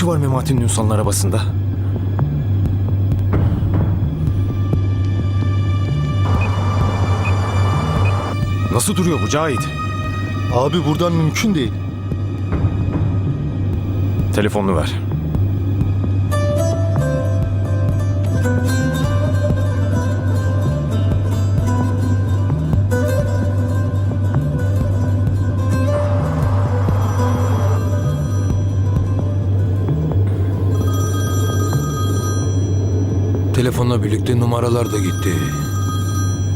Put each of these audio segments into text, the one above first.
işi var Memati'nin Ünsal'ın arabasında? Nasıl duruyor bu Cahit? Abi buradan mümkün değil. Telefonunu ver. Telefonla birlikte numaralar da gitti.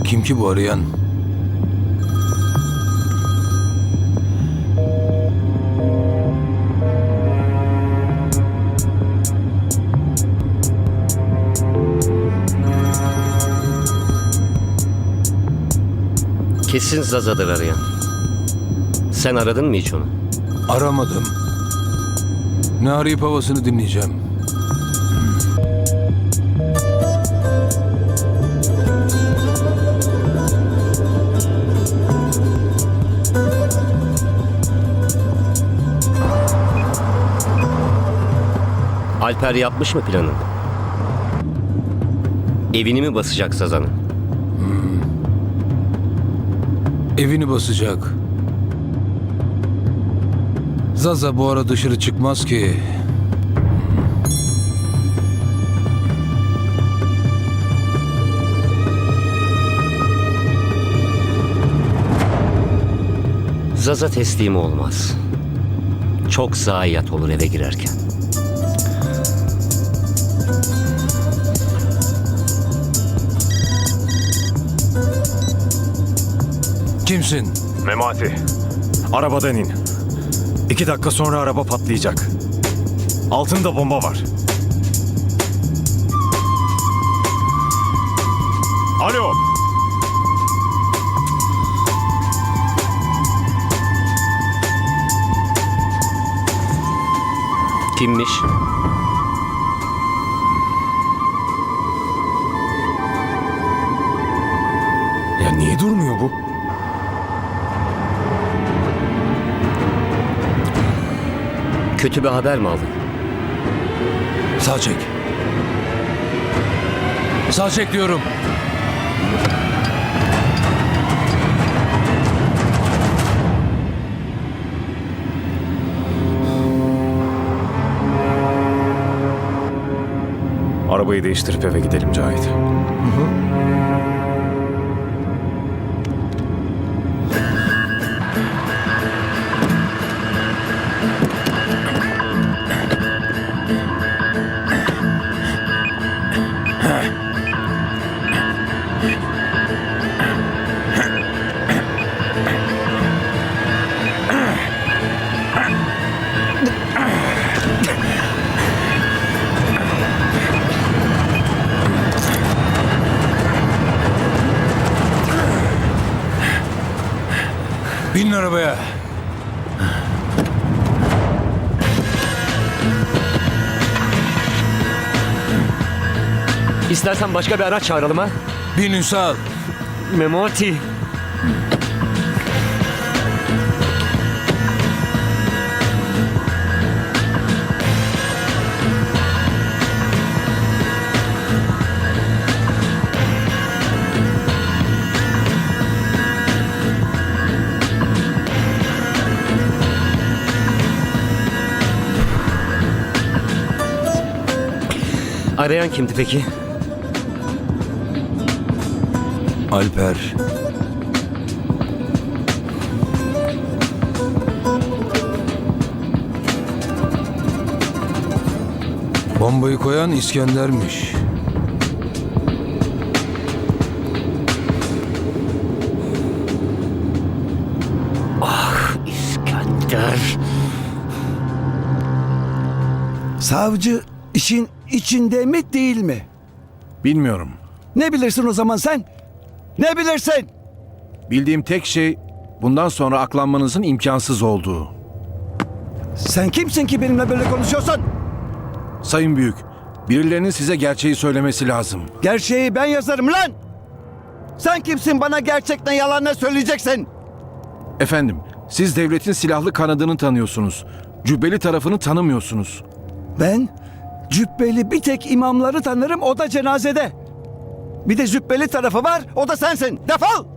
Kim ki bu arayan? Kesin Zaza'dır arayan. Sen aradın mı hiç onu? Aramadım. Ne arayıp havasını dinleyeceğim. Alper yapmış mı planını? Evini mi basacak Zaza'nın? Evini basacak. Zaza bu ara dışarı çıkmaz ki. Zaza teslim olmaz. Çok zayiat olur eve girerken. Kimsin? Memati. Arabadan in. İki dakika sonra araba patlayacak. Altında bomba var. Alo. Kimmiş? Ya niye durmuyor bu? Kötü bir haber mi aldın? Sağ çek. Sağ çek diyorum. Arabayı değiştirip eve gidelim Cahit. Binin arabaya. İstersen başka bir araç çağıralım ha. Bin Ünsal. Memati. Arayan kimdi peki? Alper. Bombayı koyan İskender'miş. İskender. Savcı işin içinde mi değil mi? Bilmiyorum. Ne bilirsin o zaman sen? Ne bilirsin? Bildiğim tek şey bundan sonra aklanmanızın imkansız olduğu. Sen kimsin ki benimle böyle konuşuyorsun? Sayın Büyük, birilerinin size gerçeği söylemesi lazım. Gerçeği ben yazarım lan. Sen kimsin bana gerçekten yalan ne söyleyeceksin? Efendim, siz devletin silahlı kanadını tanıyorsunuz. Cübbeli tarafını tanımıyorsunuz. Ben cübbeli bir tek imamları tanırım o da cenazede. Bir de cübbeli tarafı var o da sensin. Defol!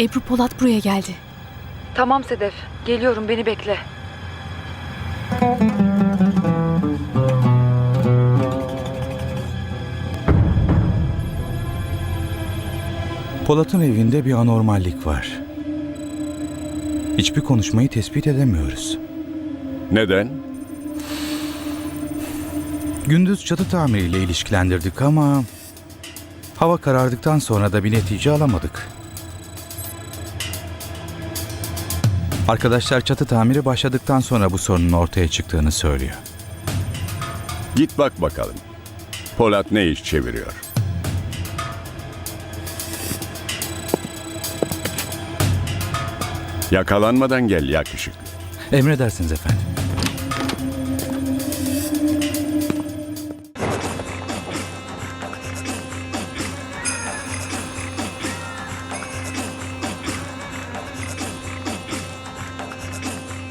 Ebru Polat buraya geldi. Tamam Sedef. Geliyorum beni bekle. Polat'ın evinde bir anormallik var. Hiçbir konuşmayı tespit edemiyoruz. Neden? Gündüz çatı tamiriyle ilişkilendirdik ama hava karardıktan sonra da bir netice alamadık. Arkadaşlar çatı tamiri başladıktan sonra bu sorunun ortaya çıktığını söylüyor. Git bak bakalım. Polat ne iş çeviriyor? Yakalanmadan gel yakışıklı. Emredersiniz efendim.